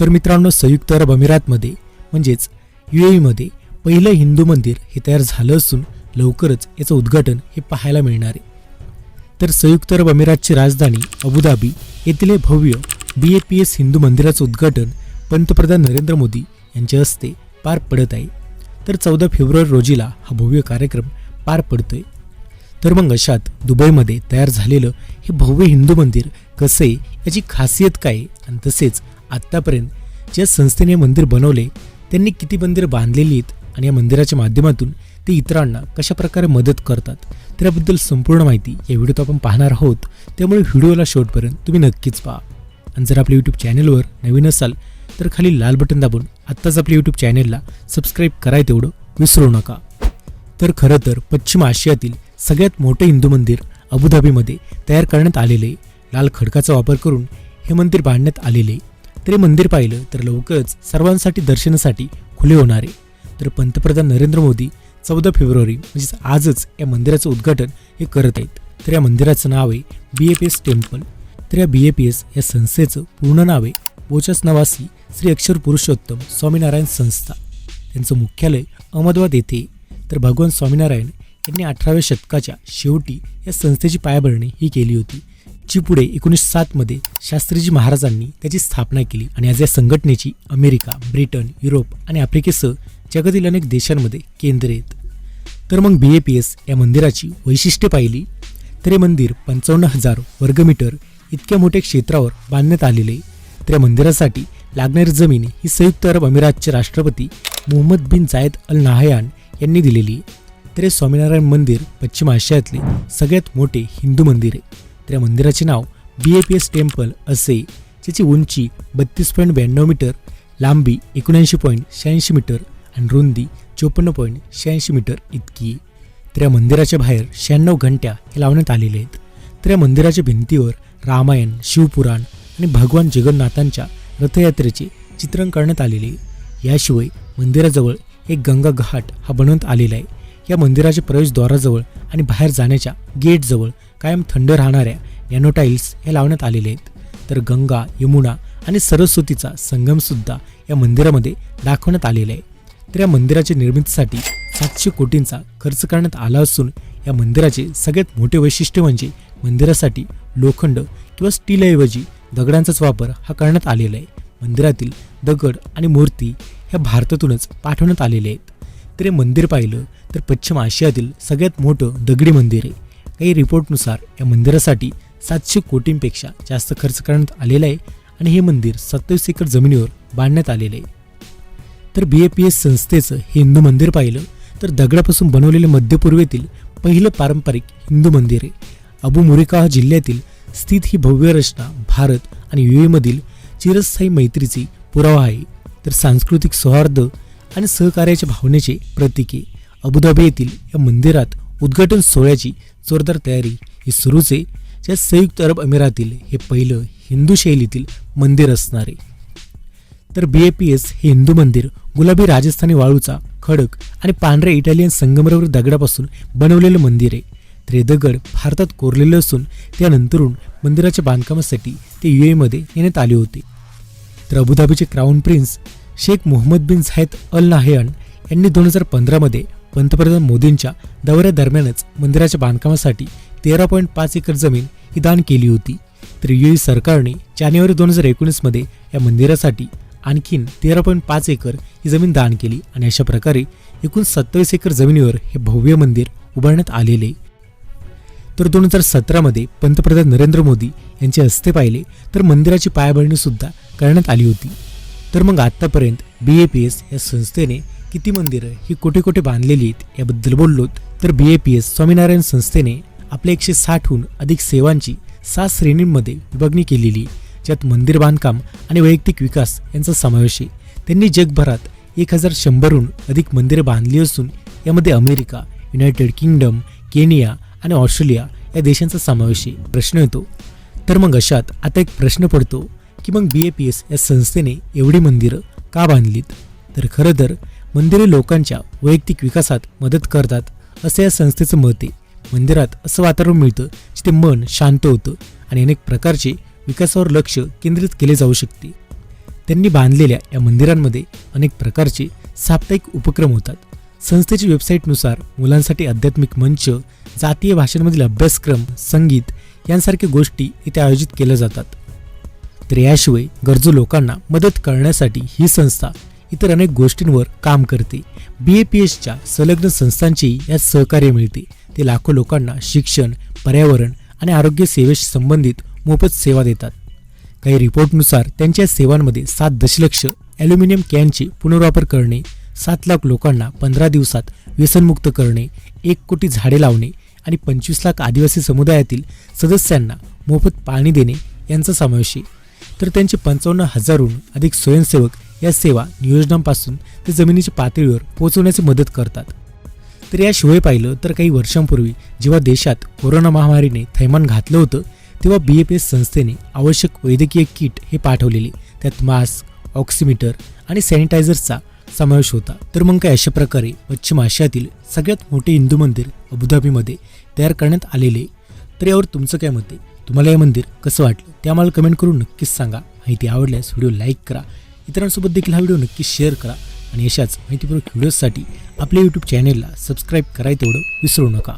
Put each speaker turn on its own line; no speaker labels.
तर मित्रांनो संयुक्त अरब अमिरातमध्ये म्हणजेच यू एमध्ये पहिलं हिंदू मंदिर हे तयार झालं असून लवकरच याचं उद्घाटन हे पाहायला मिळणार आहे. तर संयुक्त अरब अमिरातची राजधानी अबुधाबी येथील हे भव्य B A P S Hindu मंदिराचं उद्घाटन पंतप्रधान नरेंद्र मोदी यांच्या हस्ते पार पडत आहे. तर चौदा फेब्रुवारी रोजीला हा भव्य कार्यक्रम पार पडतोय. तर मग अशात दुबईमध्ये तयार झालेलं हे भव्य हिंदू मंदिर कसं आहे याची खासियत काय आणि तसेच आत्तापर्यंत ज्या संस्थेने हे मंदिर बनवले त्यांनी किती मंदिर बांधलेली आहेत आणि या मंदिराच्या माध्यमातून ते इतरांना कशा प्रकारे मदत करतात त्याबद्दल संपूर्ण माहिती या व्हिडिओत आपण पाहणार आहोत. त्यामुळे व्हिडिओला शेवटपर्यंत तुम्ही नक्कीच पहा. आणि जर आपल्या यूट्यूब चॅनलवर नवीन असाल तर खाली लाल बटन दाबून आत्ताच आपल्या यूट्यूब चॅनलला सबस्क्राईब कराय तेवढं विसरू नका. तर खरं तर पश्चिम आशियातील सगळ्यात मोठे हिंदू मंदिर अबुधाबीमध्ये तयार करण्यात आलेले लाल खडकाचा वापर करून हे मंदिर बांधण्यात आलेले तरी मंदिर पाहिलं तर लवकरच सर्वांसाठी दर्शनासाठी खुले होणार. आहे तर पंतप्रधान नरेंद्र मोदी चौदा फेब्रुवारी म्हणजेच आजच या मंदिराचं उद्घाटन हे करत आहेत. तर या मंदिराचं नाव आहे B A P S temple तर या बी ए पी एस या संस्थेचं पूर्ण नाव आहे बोचस नवासी श्री अक्षर पुरुषोत्तम स्वामीनारायण संस्था. त्यांचं मुख्यालय अहमदाबाद येथे. तर भगवान स्वामीनारायण यांनी अठराव्या शतकाच्या शेवटी या संस्थेची पायाभरणी ही केली होती. जी पुढे एकोणीसशे सातमध्ये शास्त्रीजी महाराजांनी त्याची स्थापना केली आणि आज या संघटनेची अमेरिका ब्रिटन युरोप आणि आफ्रिकेसह जगातील अनेक देशांमध्ये केंद्रे आहेत तर मग बी ए पी एस या मंदिराची वैशिष्ट्ये पाहिली. तर हे मंदिर पंचावन्न हजार वर्गमीटर इतक्या मोठ्या क्षेत्रावर बांधण्यात आलेले तर या मंदिरासाठी लागणारी जमीन ही संयुक्त अरब अमिरातचे राष्ट्रपती मोहम्मद बिन जायद अल नाहयान यांनी दिलेली आहे. तर हे स्वामीनारायण मंदिर पश्चिम आशियातले सगळ्यात मोठे हिंदू मंदिर आहे. त्या मंदिराचे नाव B A P S temple असे. ज्याची उंची बत्तीस पॉईंट ब्याण्णव मीटर लांबी एकोणऐंशी पॉईंट शहाऐंशी मीटर आणि रुंदी चोपन्न पॉईंट शहाऐंशी मीटर इतकी त्या तर या मंदिराच्या बाहेर शहाण्णव घंट्या हे लावण्यात आलेले आहेत. तर या मंदिराच्या भिंतीवर रामायण शिवपुराण आणि भगवान जगन्नाथांच्या रथयात्रेचे चित्रण करण्यात आलेले याशिवाय मंदिराजवळ एक गंगा घाट हा बनवण्यात आलेला आहे. या मंदिराच्या प्रवेशद्वाराजवळ आणि बाहेर जाण्याच्या गेटजवळ कायम थंड राहणाऱ्या नॅनोटाईल्स हे लावण्यात आलेले आहेत. तर गंगा यमुना आणि सरस्वतीचा संगमसुद्धा या मंदिरामध्ये दाखवण्यात आलेला आहे. तर या मंदिराच्या निर्मितीसाठी सातशे कोटींचा खर्च करण्यात आला असून या मंदिराचे सगळ्यात मोठे वैशिष्ट्य म्हणजे मंदिरासाठी लोखंड किंवा स्टीलऐवजी दगडांचाच वापर हा करण्यात आलेला आहे. मंदिरातील दगड आणि मूर्ती ह्या भारतातूनच पाठवण्यात आलेले आहेत. तर हे मंदिर पाहिलं तर पश्चिम आशियातील सगळ्यात मोठं दगडी मंदिर आहे. काही रिपोर्टनुसार या मंदिरासाठी सातशे कोटींपेक्षा जास्त खर्च करण्यात आलेला आहे आणि हे मंदिर सत्तावीस एकर जमिनीवर बांधण्यात आलेलं आहे. तर बी ए पी एस संस्थेचं हे हिंदू मंदिर पाहिलं तर दगडापासून बनवलेले मध्यपूर्वेतील पहिलं पारंपरिक हिंदू मंदिर आहे. अबू मुरिकाह जिल्ह्यातील स्थित ही भव्य रचना भारत आणि यू एमधील चिरस्थायी मैत्रीची पुरावा आहे. तर सांस्कृतिक सौहार्द आणि सहकार्याच्या भावनेचे प्रतीक आहे. अबुधाबी येथील या मंदिरात उद्घाटन सोहळ्याची जोरदार तयारी ही सुरूच आहे. जे संयुक्त अरब अमिरातील हे पहिलं हिंदू शैलीतील मंदिर असणारे. तर बी ए पी एस हे हिंदू मंदिर गुलाबी राजस्थानी वाळूचा खडक आणि पांढऱ्या इटालियन संगमरवर दगडापासून बनवलेलं मंदिर आहे. तर हे दगड भारतात कोरलेले असून त्यानंतरून मंदिराच्या बांधकामासाठी ते यू एमध्ये नेण्यात आले होते. तर अबुधाबीचे crown prince Sheikh Mohammed bin Zayed Al Nahyan यांनी दोन हजार पंधरामध्ये पंतप्रधान मोदींच्या दौऱ्यादरम्यानच मंदिराच्या बांधकामासाठी तेरा पॉईंट पाच एकर जमीन ही दान केली होती. तर यू सरकारने जानेवारी दोन हजार एकोणीसमध्ये या मंदिरासाठी आणखीन तेरा पॉईंट पाच एकर ही जमीन दान केली आणि अशा प्रकारे एकूण सत्तावीस एकर जमिनीवर हे भव्य मंदिर उभारण्यात आलेले. आहे. तर दोन हजार सतरामध्ये पंतप्रधान नरेंद्र मोदी यांचे हस्ते पाहिले तर मंदिराची पायाभरणी सुद्धा करण्यात आली होती. तर मग आत्तापर्यंत बी ए पी एस या संस्थेने किती मंदिरं ही कोठे कोठे बांधलेली आहेत याबद्दल बोललोत. तर B A P S Swaminarayan संस्थेने आपल्या एकशे साठहून अधिक सेवांची सात श्रेणींमध्ये विभागणी केलेली. ज्यात मंदिर बांधकाम आणि वैयक्तिक विकास यांचा समावेश आहे. त्यांनी जगभरात एक हजार शंभरहून अधिक मंदिरे बांधली असून यामध्ये अमेरिका युनायटेड किंगडम केनिया आणि ऑस्ट्रेलिया या देशांचा समावेश आहे. प्रश्न येतो तर मग अशात आता एक प्रश्न पडतो की मग बी ए पी एस या संस्थेने एवढी मंदिरं का बांधलीत? तर खरं तर मंदिरे लोकांच्या वैयक्तिक विकासात मदत करतात असं या संस्थेचं मत आहे. मंदिरात असं वातावरण मिळतं जिथे मन शांत होतं आणि अनेक प्रकारचे विकासावर लक्ष केंद्रित केले जाऊ शकते. त्यांनी बांधलेल्या या मंदिरांमध्ये अनेक प्रकारचे साप्ताहिक उपक्रम होतात. संस्थेच्या वेबसाईटनुसार मुलांसाठी आध्यात्मिक मंच जातीय भाषांमधील अभ्यासक्रम संगीत यांसारख्या गोष्टी इथे आयोजित केल्या जातात. तर याशिवाय गरजू लोकांना मदत करण्यासाठी ही संस्था इतर अनेक गोष्टींवर काम करते. बी ए पी एसच्या संलग्न संस्थांची यात सहकार्य मिळते. ते लाखो लोकांना शिक्षण पर्यावरण आणि आरोग्य सेवेशी संबंधित मोफत सेवा देतात. काही रिपोर्टनुसार त्यांच्या सेवांमध्ये सात दशलक्ष ॲल्युमिनियम कॅनचे पुनर्वापर करणे सात लाख लोकांना पंधरा दिवसात व्यसनमुक्त करणे एक कोटी झाडे लावणे आणि पंचवीस लाख आदिवासी समुदायातील सदस्यांना मोफत पाणी देणे यांचा समावेश आहे. तर त्यांचे पंचावन्न हजारहून अधिक स्वयंसेवक या सेवा नियोजनापासून ते जमिनीच्या पातळीवर पोहोचवण्याची मदत करतात. तर याशिवाय पाहिलं तर काही वर्षांपूर्वी जेव्हा देशात कोरोना महामारीने थैमान घातलं होतं तेव्हा बी एफ एस संस्थेने आवश्यक वैद्यकीय किट हे पाठवलेले त्यात मास्क ऑक्सिमीटर आणि सॅनिटायझरचा समावेश होता. तर मग काय अशा प्रकारे पश्चिम आशियातील सगळ्यात मोठे हिंदू मंदिर अबुधाबीमध्ये तयार करण्यात आलेले? तर यावर तुमचं काय मत आहे? तुम्हाला हे मंदिर कसं वाटलं? ते आम्हाला कमेंट करून नक्कीच सांगा. माहिती आवडल्यास व्हिडिओ लाईक करा. इतरांसोबत देखील हा व्हिडिओ नक्की शेअर करा. आणि अशाच माहितीपूर्वक व्हिडिओजसाठी आपल्या यूट्यूब चॅनेलला सबस्क्राईब कराय तेवढं विसरू नका.